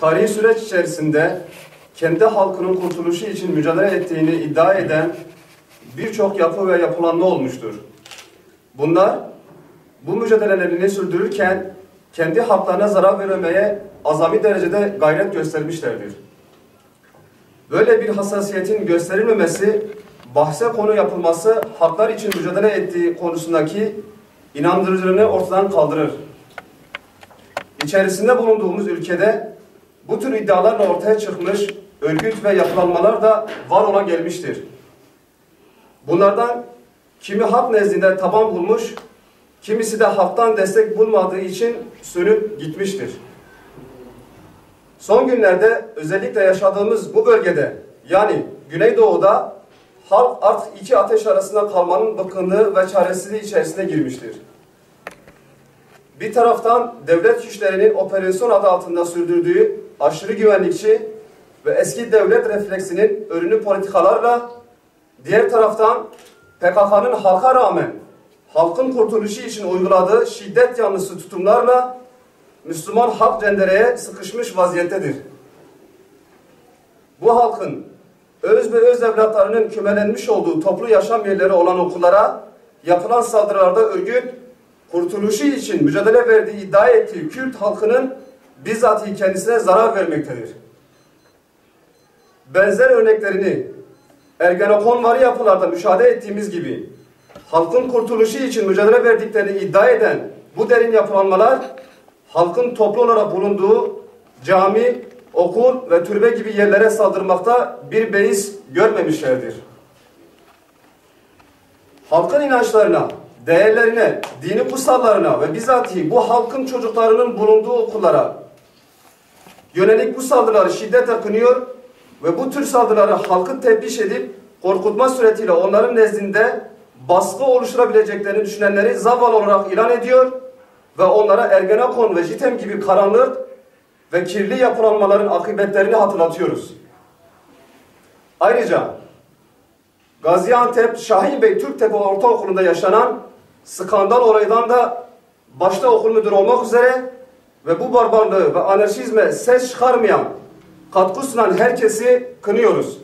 tarihi süreç içerisinde kendi halkının kurtuluşu için mücadele ettiğini iddia eden birçok yapı ve yapılanma olmuştur. Bunlar bu mücadelelerini sürdürürken kendi haklarına zarar vermemeye azami derecede gayret göstermişlerdir. Böyle bir hassasiyetin gösterilmemesi, bahse konu yapılması haklar için mücadele ettiği konusundaki inandırıcılığını ortadan kaldırır. İçerisinde bulunduğumuz ülkede bu tür iddialarla ortaya çıkmış örgüt ve yapılanmalar da var ola gelmiştir. Bunlardan kimi hak nezdinde taban bulmuş, kimisi de halktan destek bulmadığı için sönüp gitmiştir. Son günlerde özellikle yaşadığımız bu bölgede yani Güneydoğu'da halk artık iki ateş arasında kalmanın bıkkınlığı ve çaresizliği içerisine girmiştir. Bir taraftan devlet güçlerinin operasyon adı altında sürdürdüğü aşırı güvenlikçi ve eski devlet refleksinin ürünü politikalarla, diğer taraftan PKK'nın halka rağmen halkın kurtuluşu için uyguladığı şiddet yanlısı tutumlarla Müslüman halk cendereye sıkışmış vaziyettedir. Bu halkın öz ve öz evlatlarının kümelenmiş olduğu toplu yaşam yerleri olan okullara yapılan saldırılarda örgüt kurtuluşu için mücadele verdiği iddia ettiği Kürt halkının bizzat kendisine zarar vermektedir. Benzer örneklerini Ergenekon varı yapılarda müşahede ettiğimiz gibi halkın kurtuluşu için mücadele verdiklerini iddia eden bu derin yapılanmalar halkın toplu olarak bulunduğu cami, okul ve türbe gibi yerlere saldırmakta bir beis görmemişlerdir. Halkın inançlarına, değerlerine, dini kutsallarına ve bizatihi bu halkın çocuklarının bulunduğu okullara yönelik bu saldırıları şiddetle kınıyor ve bu tür saldırıları halkı tepkiş edip korkutma suretiyle onların nezdinde baskı oluşturabileceklerini düşünenleri zavallı olarak ilan ediyor ve onlara Ergenekon ve JITEM gibi karanlık ve kirli yapılanmaların akıbetlerini hatırlatıyoruz. Ayrıca Gaziantep Şahinbey Türktepe Ortaokulu'nda yaşanan skandal olaydan da başta okul müdürü olmak üzere ve bu barbarlığı ve anarşizme ses çıkarmayan, katkı sunan herkesi kınıyoruz.